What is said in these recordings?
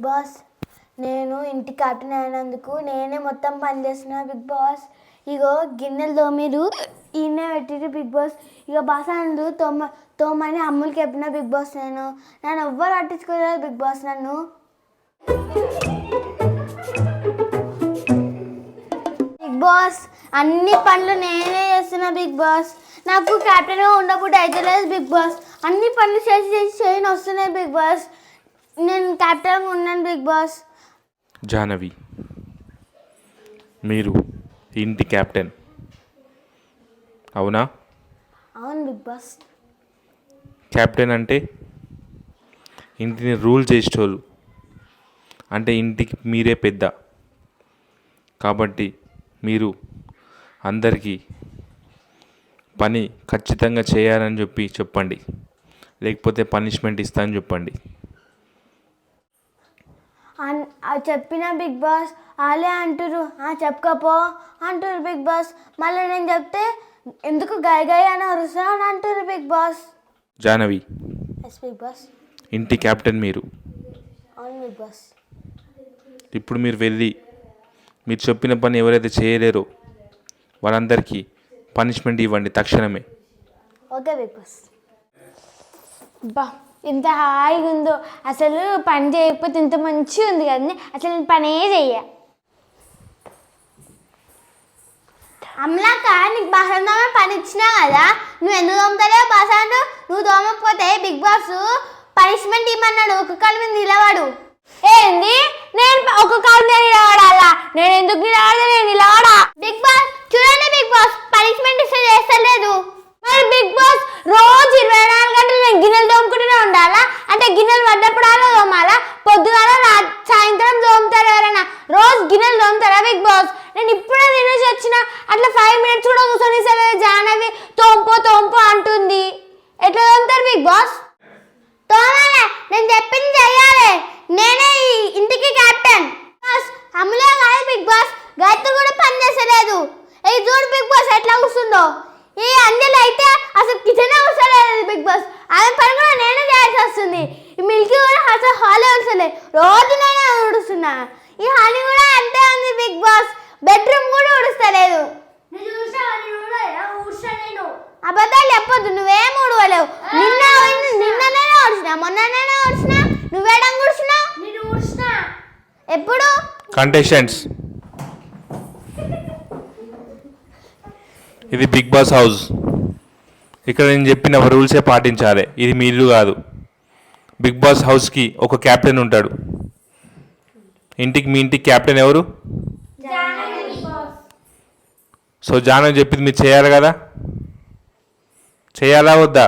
Big Boss. నేను ఇంటి captain అయినందుకు నేనే మొత్తం పని చేస్తున్నా బిగ్ బాస్. ఇగో గిన్నెలు తోమిరు ఈయనే పెట్టిరు బిగ్ బాస్. ఇక బాసాలు తోమ తోమని అమ్ములకి చెప్పిన బిగ్ బాస్ నేను. నన్ను ఎవ్వరు పట్టించుకోలేదు బిగ్ బాస్ నన్ను. బిగ్ బాస్ అన్ని పనులు నేనే చేస్తున్నా బిగ్ బాస్. నాకు క్యాప్టెన్గా ఉండబుద్ధి అయితే లేదు బిగ్ బాస్. అన్ని పనులు చేసి చేసి చేయని వస్తున్నాయి బిగ్ బాస్. నేను క్యాప్టెన్గా ఉన్నాను బిగ్ బాస్ జాహ్నవి మీరు ఇంటి కెప్టెన్ అవునా? అవును బిగ్ బాస్ కెప్టెన్ అంటే ఇంటిని రూల్ చేసేటోళ్ళు. అంటే ఇంటికి మీరే పెద్ద. కాబట్టి మీరు అందరికీ పని ఖచ్చితంగా చేయాలని చెప్పి చెప్పండి. లేకపోతే పనిష్మెంట్ ఇస్తా అని చెప్పండి. చెప్పిన బిగ్ బాస్ వాళ్ళే అంటారు ఆ చెప్పుకోపో అంటారు బిగ్ బాస్. మళ్ళీ నేను చెప్తే ఎందుకు గాయ గాయ అని అరుస్తా అని అంటారు Bigg Boss. Jahnavi. Yes Bigg Boss. ఇంటి కెప్టెన్ మీరు. అవును బిగ్ బాస్. ఇప్పుడు మీరు వెళ్ళి మీరు చెప్పిన పని ఎవరైతే చేయలేరో వారందరికీ పనిష్మెంట్ ఇవ్వండి తక్షణమే. Okay Bigg Boss. బా. ఎంత హాయిగా ఉందో. అసలు పని చేయకపోతే ఇంత మంచిగా ఉంది కదండి. అసలు నేను పనే చెయ్య. అమ్లాక నీకు దోమ పని ఇచ్చినా కదా? నువ్వు ఎందుకు దోమతలేవు బాసన్ నువ్వు దోమకపోతే బిగ్ బాస్ పనిష్మెంట్ ఇమ్మన్నాడు. ఒక కాలు మీద నిలవాడు ఏంది? నేను ఒక కాలు మీద నిలబడాలా? నేను ఎందుకు నిలబడతా నేను నిలబడా? బిగ్ బాస్ చూడండి బిగ్ బాస్ పనిష్మెంట్ ఇస్తే చేస్తలేదు. మరి బిగ్ బాస్ రోజు ఇరవై నాలుగు గంటలు నేను గిన్నెలు తోముకుంటూనే ఉండాలా అంటే గిన్నెలు పడ్డప్పుడు అలా తోమాలా పొద్దుగాల రా- సాయంత్రం తోముతారు ఎవరైనా రోజు గిన్నెలు తోముతారా బిగ్ బాస్ నేను ఇప్పుడే తినేసి వచ్చిన అట్లా ఫైవ్ మినిట్స్ కూడా కూర్చొని సరే జానవి తోంపో తోంపో అంటుంది ఎట్లా తోముతారు బిగ్ బాస్ తోమాలే నేను చెప్పింది చెయ్యాలి నేనే ఈ ఇంటికి కెప్టెన్ బాస్ అమలే కాదు బిగ్ బాస్ గైతు కూడా పని చేసలేదు ఈ చూడు బిగ్ బాస్ ఎట్లా కూర్చుందో ఈ అంజలి అయితే అసలు కిచెన్ కూర్చోలేదు బిగ్ బాస్. ఆమె పని కూడా నేనే చేయాల్సి వస్తుంది. ఈ మిల్కీ కూడా అసలు హాలే ఉంచలే రోజు నేనే ఉడుస్తున్నా ఈ హనీ కూడా అంతే ఉంది బిగ్ బాస్. బెడ్రూమ్ కూడా ఉడుస్తలేదు అబద్ధాలు చెప్పొద్దు నువ్వేం ఊడవలేవు. నిన్న నిన్ననే ఊడ్చిన మొన్ననే ఊడ్చిన నువ్వేడం కూర్చున్నావు ఎప్పుడు? కంటెస్టెంట్స్ ఇది బిగ్ బాస్ హౌస్. ఇక్కడ నేను చెప్పిన రూల్సే పాటించాలి. ఇది మీ ఇల్లు కాదు. బిగ్ బాస్ హౌస్కి ఒక క్యాప్టెన్ ఉంటాడు. ఇంటికి మీ ఇంటికి క్యాప్టెన్ ఎవరు? సో జానవి చెప్పింది మీరు చేయాలి కదా? చేయాలా వద్దా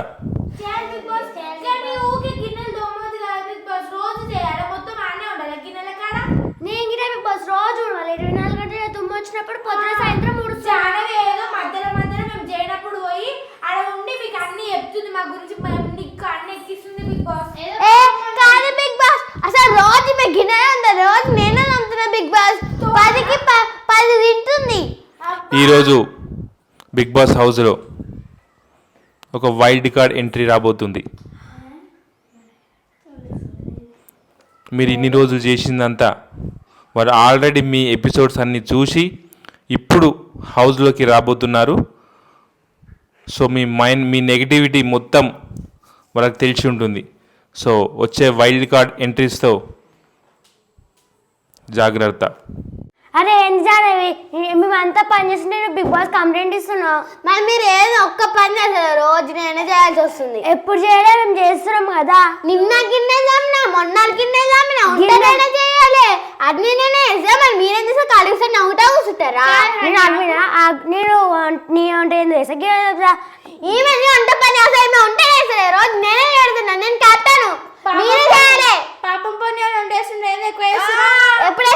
నేను గిట్ట బిగ్ బాస్ రోజు ఊడవాలి ఇరవై నాలుగు గంటల తుమ్మ వచ్చినప్పుడు పొద్దున సాయంత్రం ఊడుస్తాను ఏదో మధ్యలో మధ్యలో మేము చేయనప్పుడు పోయి ఆడ ఉండి మీకు అన్ని చెప్తుంది మా గురించి మేము నీకు అన్ని ఎక్కిస్తుంది బిగ్ బాస్ ఏ కాదు బిగ్ బాస్ అసలు రోజు మీ గిన్నె ఉంది రోజు నేనే నమ్ముతున్నా బిగ్ బాస్ పదికి ప- పది తింటుంది ఈరోజు బిగ్ బాస్ హౌస్లో ఒక వైల్డ్ కార్డ్ ఎంట్రీ రాబోతుంది. మీరు ఇన్ని రోజులు చేసిందంతా వారు ఆల్రెడీ మీ ఎపిసోడ్స్ అన్ని చూసి ఇప్పుడు హౌస్లోకి రాబోతున్నారు. సో మీ మైండ్ మీ నెగిటివిటీ మొత్తం వాళ్ళకి తెలిసి ఉంటుంది. సో వచ్చే వైల్డ్ కార్డ్ ఎంట్రీస్తో జాగ్రత్త. అరే ఏంది జానవి మేమంతా పని చేస్తుంటే నువ్వు బిగ్ బాస్ కంప్లైంట్ ఇస్తున్నావు మరి మీరు ఏదో ఒక్క పని చేస్తారు రోజు నేనే చేయాల్సి వస్తుంది. ఎప్పుడు చేయలే మేము చేస్తున్నాం కదా. నిన్న గిన్నె జామిన మొన్న గిన్నె జామిన ఉంటేనే చేయాలి. అన్ని నేనే వేసా మరి మీరేం చేస్తే కలిసి నవ్వుతా కూర్చుంటారా? నేను అడిగిన నేను నీ వంట ఏంది వేసా ఈమె నీ వంట పని అసలు ఉంటే వేసలే రోజు నేనే చేడుతున్నా నేను కెప్టెన్ మీరే చేయాలి. పాపం పని ఏదో ఎక్కువ ఎప్పుడు? ఎప్పుడు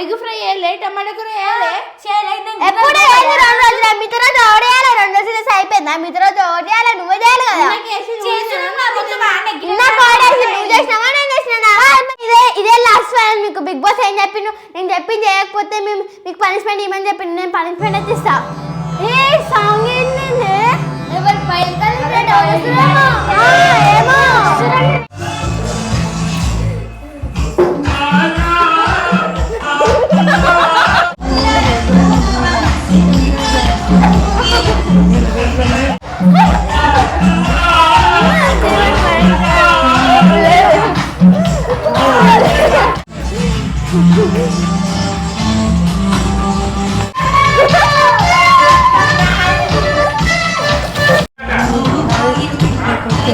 ఎగ్ ఫ్రై వేయలే టమాటా కూర వేయలే. ఎప్పుడు వేసి రెండు రోజులు రోజులు అయిపోయిందా? నువ్వే చేయాలి కదా? నాకు ఓడేసి నువ్వు చేసినావా నేను చేసినా ఇదే ఇదే లాస్ట్ ఫైనల్ మీకు బిగ్ బాస్ ఏం చెప్పిండు? నేను చెప్పింది చేయకపోతే మేము మీకు పనిష్మెంట్ ఇవ్వమని చెప్పిండు. నేను పనిష్మెంట్ ఇస్తా. ఏ సాంగ్ ఏంటి ఎవరు బయలుదేరి I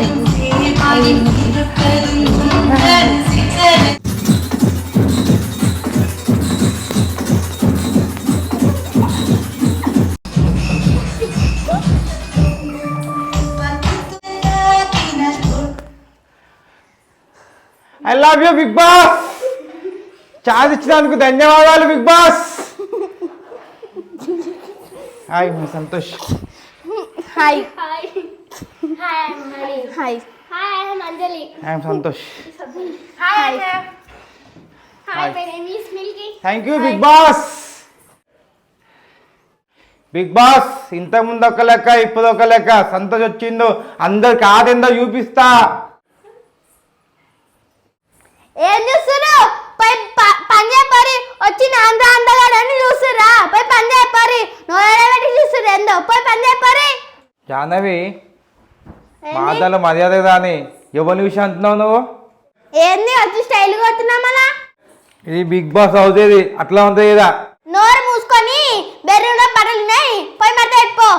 love you Bigg Boss chance ఇచ్చినందుకు ధన్యవాదాలు Bigg Boss hi Santosh hi hi Anjali I'm Santosh hi hi thank you Bigg Boss Bigg Boss ఇంతకుముందు ఒక లెక్క ఇప్పుడు ఒక లెక్క. సంతోష్ వచ్చిందో అందరికి ఆదేందో చూపిస్తా. ఏం చూస్తున్నారు పై ప- పని చెప్పారి వచ్చిన ఆంధ్ర అందగాడని చూస్తురా పోయి పని చెప్పారి నోయడ పెట్టి చూస్తురు ఏందో పోయి పని చెప్పారి జాహ్నవి మాటలు మర్యాద రాని ఎవరి విషయం అంటున్నావు నువ్వు? ఏంది? వచ్చి స్టైల్ కొడుతున్నా మళ్ళా? ఇది బిగ్ బాస్ అవుతుంది అట్లా ఉంటుంది కదా నోరు మూసుకొని బెర్రులో బట్టలు ఉన్నాయి. పోయి మడత పెట్టుకో.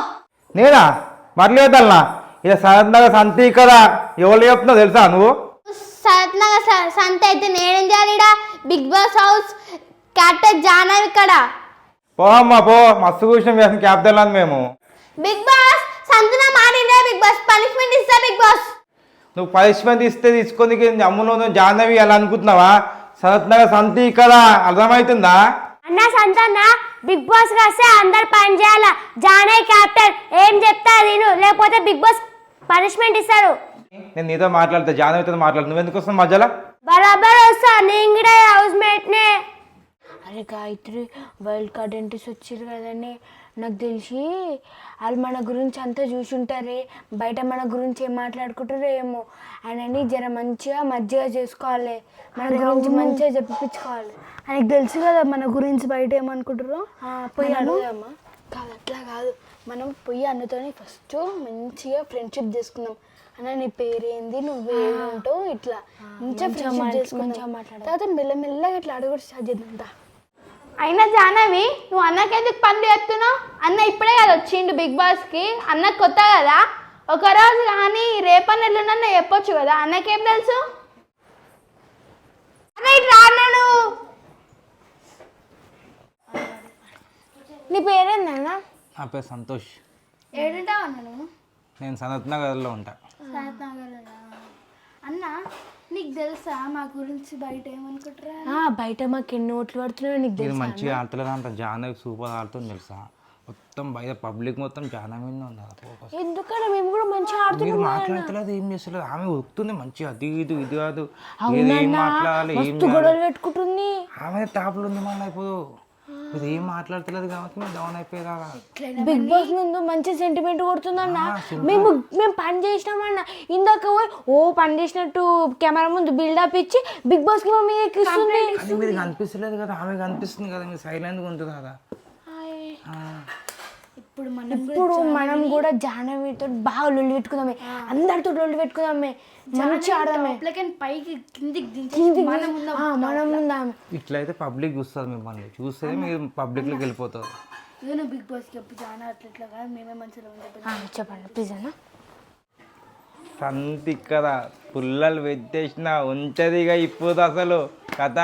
నేనా? మరలేదల్నా ఇలా సరదాగా సంతి కదా. ఎవరు చెప్తున్నావు తెలుసా నువ్వు? సరత్నగా సంత అయితే నేనేం చేయాలి? బిగ్ బాస్ హౌస్ క్యాప్టెన్ జానవ్ ఇక్కడ. పో అమ్మా పో. మస్తు కూర్చొని వేసిన క్యాప్టెన్ అని మేము. బిగ్ బాస్ సంతన మాడిందే బిగ్ బాస్? పనిష్మెంట్ ఇస్తా బిగ్ బాస్. నువ్వు పనిష్మెంట్ ఇస్తే తీసుకొని అమ్ములో నువ్వు జాహ్నవి అలా అనుకుంటున్నావా? సరత్నగా సంతి కదా అర్థమవుతుందా? అన్న సంతన్న బిగ్ బాస్ కాస్తే అందరు పని చేయాల. జానయ్య క్యాప్టెన్ ఏం చెప్తా నేను లేకపోతే బిగ్ బాస్ పనిష్మెంట్ ఇస్తారు. నేను నీతో మాట్లాడతా జాహ్నవితో మాట్లాడు. నువ్వు ఎందుకు వస్తున్నావు మధ్యలో? బరాబర్ వస్తా నేను కూడా హౌస్ మేట్ నే అరే గాయత్రి వైల్డ్ కార్డ్ ఎంట్రీస్ వచ్చారు కదండి. నాకు తెలిసి వాళ్ళు మన గురించి అంతా చూసుంటారే బయట మన గురించి ఏం మాట్లాడుకుంటారో ఏమో ఆయనని జర మంచిగా మజ్జిగా చేసుకోవాలి. మన గురించి మంచిగా చెప్పించుకోవాలి. ఆయనకు తెలుసు కదా మన గురించి బయట ఏమనుకుంటారో. పోయి అడుగుదామా? కాదు అట్లా కాదు. మనం పోయి అన్నతోని ఫస్ట్ మంచిగా ఫ్రెండ్షిప్ చేసుకుందాం. అన్న నీ పేరేంది? నువ్వేముంటావు? ఇట్లా మంచిగా ఫ్రెండ్షిప్ చేసుకుందాం. తర్వాత మెల్లమెల్లగా ఇట్లా అడుగుడు స్టార్ట్ చేద్దాం. అయినా జానవి నువ్వు అన్నకి ఎందుకు పనులు చేస్తున్నావు? అన్న ఇప్పుడే కదా వచ్చిండు బిగ్ బాస్కి అన్న కొత్త కదా. ఒక రోజు కానీ రేపన్న ఎల్లుండన్న చెప్పొచ్చు కదా. అన్నకేం తెలుసు? అన్న ఇటు రా అన్న నువ్వు. నీ పేరేందన్నా నా పేరు సంతోష్. ఏడుంటావు అన్న నువ్వు? నేను సనత్ నగర్లో ఉంటా. శాతనగర్లోనా? అన్న నీకు తెలుసా మా గురించి బయట ఏమనుకుంటారా? ఆ, బయట మాకు ఎన్ని ఓట్లు పడుతున్నాయో నీకు తెలుసా మంచిగా ఆడుతలేదు అంట. జాహ్నవి సూపర్ ఆడుతుంది తెలుసా? మొత్తం బయట పబ్లిక్ మొత్తం జాహ్నవి మీద ఉంది focus. ఎందుకంటే మేము కూడా మంచిగా ఆడుతున్నాం మీరు మాట్లాడతలేదు ఏం చేస్తలేదు? ఆమె ఉరుకుతుంది మంచిగా అది ఇది ఇది కాదు. ఏది ఏం అవునన్నా మాట్లాడాలి ఏం మస్తు గొడవలు పెట్టుకుంటుంది. ఆమె టాప్లో ఉంది మళ్ళీ ఇప్పుడు. మీరు ఏం మాట్లాడతలేదు కాబట్టి మీరు డౌన్ అయిపోయారా? బిగ్ బాస్ ముందు మంచి సెంటిమెంట్ కొడుతుందన్న. మేము మేము పని చేసినామన్న. ఇందాక పోయి ఓ పని చేసినట్టు కెమెరా ముందు బిల్డప్ ఇచ్చి బిగ్ బాస్కి మమ్మీ ఎక్కిస్తుంది మీరు కనిపిస్తలేదు కదా ఆమె కనిపిస్తుంది కదా మీరు సైలెంట్గా ఉంటుంది కదా. ఆ. ఇప్పుడు మనం ఇప్పుడు మనం కూడా జాహ్నవితో బాగా లొల్లి పెట్టుకుందామే. అందరితో లొల్లి పెట్టుకుందామే. మంచి ఆడదామే పైకి కిందికి దించి మనం మనం ఉందామే. ఇట్లయితే పబ్లిక్ చూస్తారు మిమ్మల్ని. చూస్తే మీరు పబ్లిక్లోకి వెళ్ళిపోతారు. నువ్వు బిగ్ బాస్కి చెప్పు చాలా అట్లా ఇట్లా కాదు మేమే మంచిగా ఉండే చెప్పండి ప్లీజ్ అన్న. సంతి కదా పుల్లలు వెత్తేసిన ఉంటదిగా ఇప్పుడు అసలు. కథ.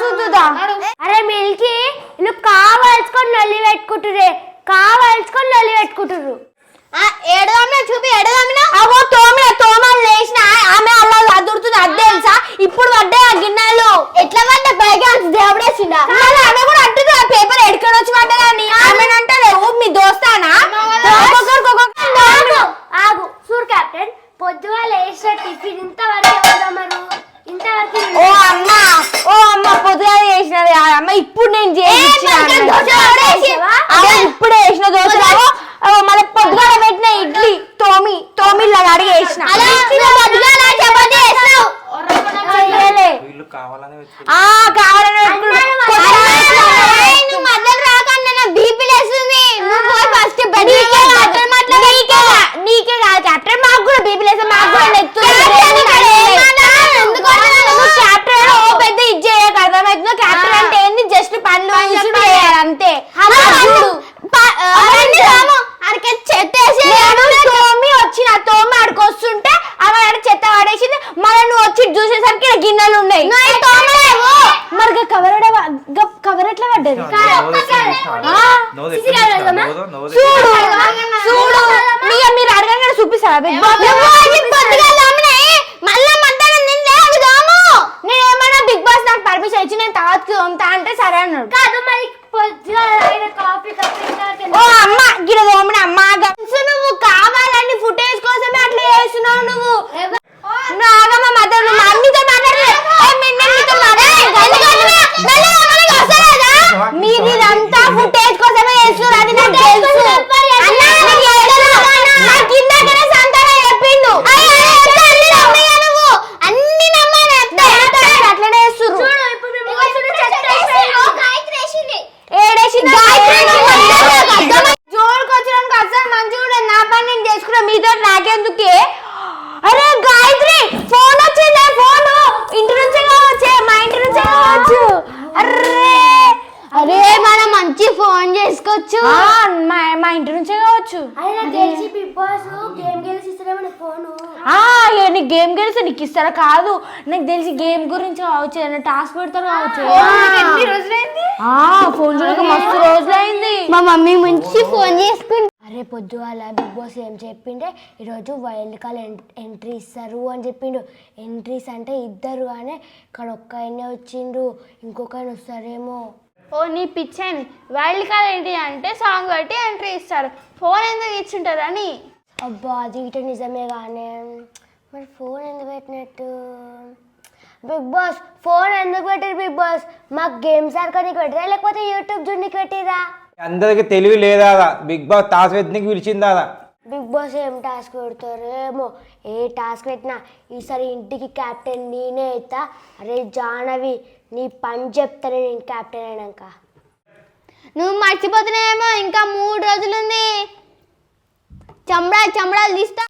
చూద్దాం అరే మిల్కి వీళ్ళు కావాల్చుకొని నల్లి పెట్టుకుంటురే కావాల్చుకొని నల్లి పెట్టుకుంటురు ఏడదామినా చూపి ఏడదామినా అవో తోమిన తోమలు లేచిన. ఆమె అలా అదురుతుంది అది తెలుసా? ఇప్పుడు పడ్డా గిన్నెలు. ఎట్లా పడ్డా పైగా దేవుడేసిండా? ఆమె కూడా అంటుంది పేపర్ ఎడుకొని వచ్చి పడ్డ వెతుకు- ఆ కావాలని పెట్టుకున్నాడు. ఏయ్, నువ్వు మధ్యలో రాకన్నా నా బీపీ లేస్తుంది నువ్వు పోయి ఫస్ట్ బెడ్ నీకే కాదు, నీకే కా- నీకే కాదు కెప్టెన్ మాకు కూడా బీపీ లేదు మాకు కూడా నెత్తురు. కెప్టెన్ ఇక్కడ ఏమన్నా? ఎందుకు వచ్చినావు? నువ్వు కెప్టెన్ ఓ పెద్ద ఇది చేయక అర్థమవుతుందో కెప్టెన్ అంటే ఏంది జస్ట్ పనులు ఇసుడు చేయాలి అంతే చూడు అవన్నీ రాము అడికి చెత్తేసి నేను తోమి వచ్చిన తోమి ఆడికి వస్తుంటే ఆమె ఆడ చెత్త మళ్ళీ నువ్వు వచ్చి చూసేసరికి గిన్నెలు ఉన్నాయి. మరి కవర్ కవర్ ఎట్లా పడ్డది. చూడు. చూడు. మీరు అడగంగానే చూపిస్తారా? బిగ్ బాస్ నువ్వు అది పొద్దుగాల తోమినాయి. మళ్ళా మధ్యాహ్నం తింటే అవి తోము. నేను ఏమన్నా బిగ్ బాస్ నాకు పర్మిషన్ ఇచ్చి నేను తాతకి తోముతా అంటే సరే అన్నాడు. కాదు మరి పొద్దుగాల అయిన కాఫీ ఓ అమ్మ గిడ తోమిన? అమ్మ గన్స్ నువ్వు కావాలని ఫుటేజ్ కోసమే అట్లా చేస్తున్నావు నువ్వు నువ్వు ఆగమ్మ మధ్య నువ్వు మా అమ్మతో మాట్లాడలే ఏ, మీ- నేను మీతో మాట్లాడలేదు. మీది ఇదంతా ఫుటేజ్ కోసమే చేస్తున్నారు అది నాకు తెలుసు అన్నా, నీకు ఎడలు. నాకు ఇందాకనే సంతానం చెప్పిండు అన్ని నమ్మాలి అంతే. అట్లనే చేస్తుర్రు చూడు ఇప్పుడు మేము కూర్చుని చెత్త వేసేయ్. ఏడేసింది జోలికి వచ్చినానికి అసలు మంచిగా ఉండదు నా పని నేను చేసుకున్నా మీతో నాకెందుకే అరే గాయత్రి ఫోన్ వచ్చిందే ఫోన్ ఇంటి నుంచే కావచ్చే మా ఇంటి నుంచే కావచ్చు అర్రే అరే మనం మంచి ఫోన్ చేసుకోవచ్చు ఆ, మా మా ఇంటి నుంచే కావచ్చు అయినా తెలిసి బిగ్ బాస్ గేమ్ గెలిచి ఇస్తారేమో నీ ఫోను ఆ ఏ, నీకు గేమ్ గెలిస్తే నీకు ఇస్తారా? కాదు. నాకు తెలిసి గేమ్ గురించి కావచ్చు ఏదైనా టాస్క్ పెడతారు కావచ్చు. ఎన్ని రోజులైంది? ఆ ఫోన్ చూడక మస్తు రోజులైంది. మా మమ్మీ మంచి ఫోన్ చేసుకుంటా అరే పొద్దుగాల బిగ్ బాస్ ఏం చెప్పిండే? ఈరోజు వైల్డ్ కార్డ్ ఎంట్రీ ఇస్తారు అని చెప్పిండు. ఎంట్రీస్ అంటే ఇద్దరు కానీ ఇక్కడ ఒక్క ఆయనే వచ్చిండు ఇంకొక ఆయన వస్తారేమో. ఓ నీ పిచ్చాని. వైల్డ్ కార్డ్ ఏంటి అంటే సాంగ్ బట్టి ఎంట్రీ ఇస్తారు. ఫోన్ ఎందుకు ఇచ్చుంటారు అని? అబ్బా అది ఇట నిజమే కానీ మరి ఫోన్ ఎందుకు పెట్టినట్టు? బిగ్ బాస్ ఫోన్ ఎందుకు పెట్టారు బిగ్ బాస్? మాకు గేమ్స్ ఆడుకోనికి పెట్టిరా? లేకపోతే యూట్యూబ్ చూడనికి పెట్టిరా అందరికి తెలివి లేదా బిగ్ బాస్ తాస్ వెతికి పిలిచిందా బిగ్ బాస్ ఏం టాస్క్ పెడతారు ఏమో ఏ టాస్క్ పెట్టినా ఈసారి ఇంటికి క్యాప్టెన్ నేనే అవుతా అరే జానవి నీ పని చెప్తానే నేను క్యాప్టెన్ అయినాక. నువ్వు మర్చిపోతున్నావేమో ఇంకా మూడు రోజులుంది. చమడా చమడాలు తీస్తా.